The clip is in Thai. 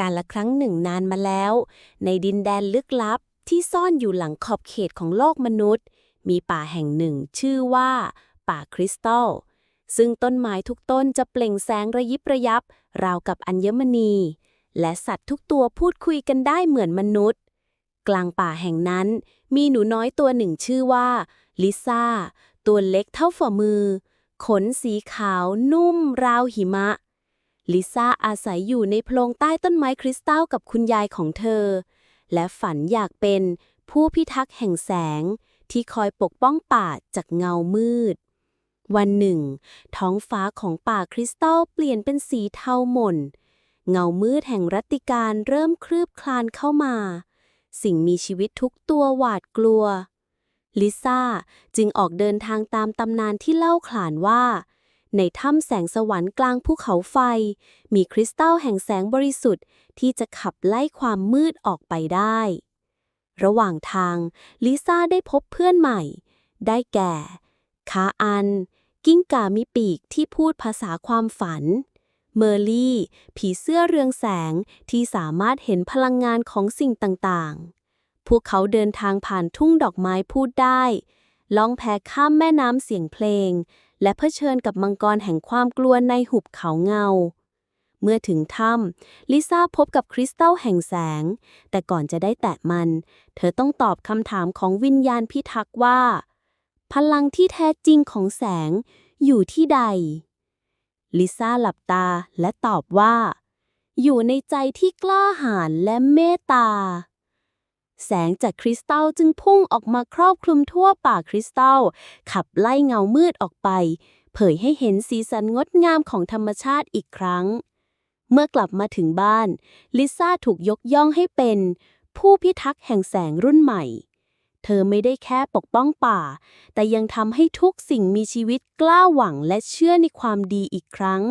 การละครั้งหนึ่งนานมาแล้ว ในดินแดนลึกลับที่ซ่อนอยู่หลังขอบเขตของโลกมนุษย์ มีป่าแห่งหนึ่งชื่อว่า ป่าคริสตัล ซึ่งต้นไม้ทุกต้นจะเปล่งแสงระยิบระยับ ราวกับอัญมณี และสัตว์ทุกตัวพูดคุยกันได้เหมือนมนุษย์ กลางป่าแห่งนั้น มีหนูน้อยตัวหนึ่งชื่อว่า ลิซ่า ตัวเล็กเท่าฝ่ามือ ขนสีขาวนุ่มราวหิมะ ลิซ่าอาศัยอยู่ในโพรงใต้ต้นไม้คริสตัลกับคุณยายของเธอ และฝันอยากเป็นผู้พิทักษ์แห่งแสง ที่คอยปกป้องป่าจากเงามืด วันหนึ่ง ท้องฟ้าของป่าคริสตัลเปลี่ยนเป็นสีเทาหม่น เงามืดแห่งรัตติการเริ่มคลืบคลานเข้ามา สิ่งมีชีวิตทุกตัวหวาดกลัว ลิซ่าจึงออกเดินทางตามตำนานที่เล่าขลานว่า ในถ้ำแสงสวรรค์กลางภูเขาไฟ มีคริสตัลแห่งแสงบริสุทธิ์ที่จะขับไล่ความมืดออกไปได้ ระหว่างทาง ลิซ่าได้พบเพื่อนใหม่ ได้แก่ คาอัน กิ้งก่ามีปีกที่พูดภาษาความฝัน เมอร์ลี่ ผีเสื้อเรืองแสงที่สามารถเห็นพลังงานของสิ่งต่างๆ พวกเขาเดินทางผ่านทุ่งดอกไม้พูดได้ล่องแพข้ามแม่น้ำเสียงเพลง และเผชิญกับมังกรแห่งความกลัวในหุบเขาเงา เมื่อถึงถ้ำลิซ่าพบกับคริสตัลแห่งแสง แต่ก่อนจะได้แตะมัน เธอต้องตอบคำถามของวิญญาณพิทักษ์ว่า พลังที่แท้จริงของแสงอยู่ที่ใด ลิซ่าหลับตาและตอบว่า อยู่ในใจที่กล้าหาญและเมตตา แสงจากคริสตัลจึงพุ่งออกมาครอบคลุมทั่วป่าคริสตัล ขับไล่เงามืดออกไป เผยให้เห็นสีสันงดงามของธรรมชาติอีกครั้ง เมื่อกลับมาถึงบ้าน ลิซ่าถูกยกย่องให้เป็น ผู้พิทักษ์แห่งแสงรุ่นใหม่ เธอไม่ได้แค่ปกป้องป่า แต่ยังทำให้ทุกสิ่งมีชีวิตกล้าหวังและเชื่อในความดีอีกครั้ง